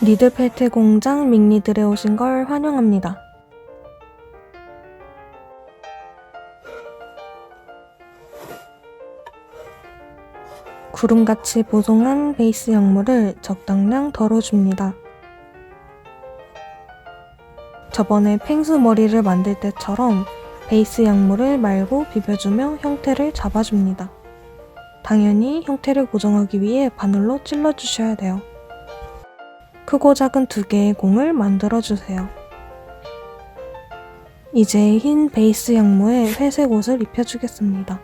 리드펠트 공장 밍리들에 오신 걸 환영합니다. 구름같이 보송한 베이스 약물을 적당량 덜어줍니다. 저번에 펭수 머리를 만들 때처럼 베이스 약물을 말고 비벼주며 형태를 잡아줍니다. 당연히 형태를 고정하기 위해 바늘로 찔러주셔야 돼요. 크고 작은 두 개의 공을 만들어주세요. 이제 흰 베이스 양모에 회색 옷을 입혀주겠습니다.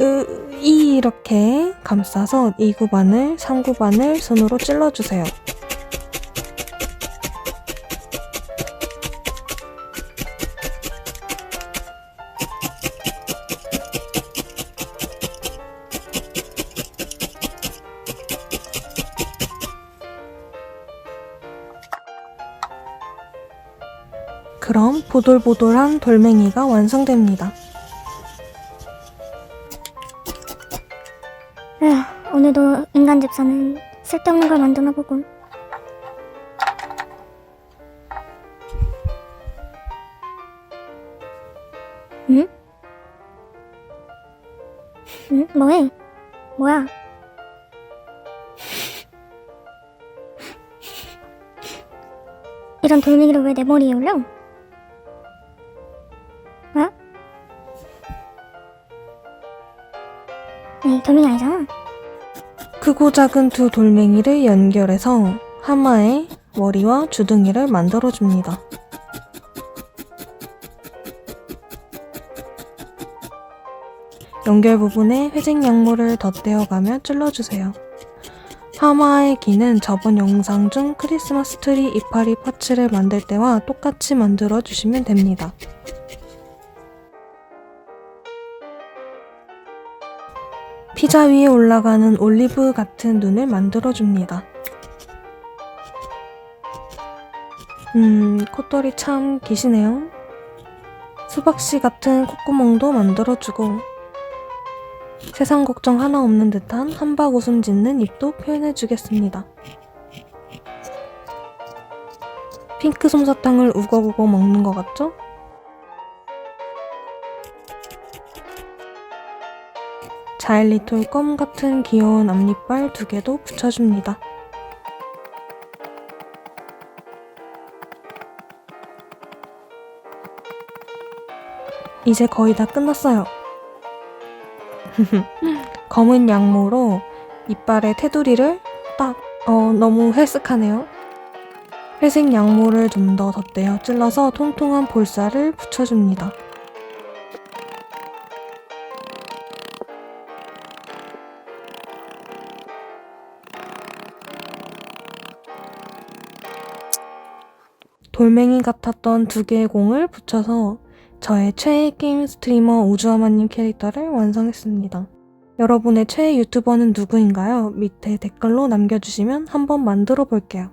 으, 이렇게 감싸서 2구반을 3구반을 손으로 찔러주세요. 그럼 보돌보돌한 돌멩이가 완성됩니다. 에휴, 오늘도 인간 집사는 쓸데없는 걸 만드나 보군. 응? 응? 뭐해? 뭐야? 이런 돌멩이를 왜 내 머리에 올려? 돌멩이 아니잖아. 크고 작은 두 돌멩이를 연결해서 하마의 머리와 주둥이를 만들어줍니다. 연결 부분에 회색 양모를 덧대어가며 찔러주세요. 하마의 기는 저번 영상 중 크리스마스 트리 이파리 파츠를 만들 때와 똑같이 만들어 주시면 됩니다. 피자 위에 올라가는 올리브 같은 눈을 만들어줍니다. 음, 콧돌이 참 기시네요. 수박씨 같은 콧구멍도 만들어주고, 세상 걱정 하나 없는 듯한 한박 웃음 짓는 입도 표현해주겠습니다. 핑크 솜사탕을 우거우거 먹는 것 같죠? 자일리톨 껌 같은 귀여운 앞니빨 두 개도 붙여줍니다. 이제 거의 다 끝났어요. 검은 양모로 이빨에 테두리를 딱, 어, 너무 헬쓱하네요. 회색 양모를 좀 더 덧대어 찔러서 통통한 볼살을 붙여줍니다. 돌멩이 같았던 두 개의 공을 붙여서 저의 최애 게임 스트리머 우주아마님 캐릭터를 완성했습니다. 여러분의 최애 유튜버는 누구인가요? 밑에 댓글로 남겨주시면 한번 만들어 볼게요.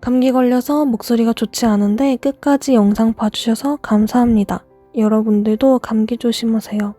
감기 걸려서 목소리가 좋지 않은데 끝까지 영상 봐주셔서 감사합니다. 여러분들도 감기 조심하세요.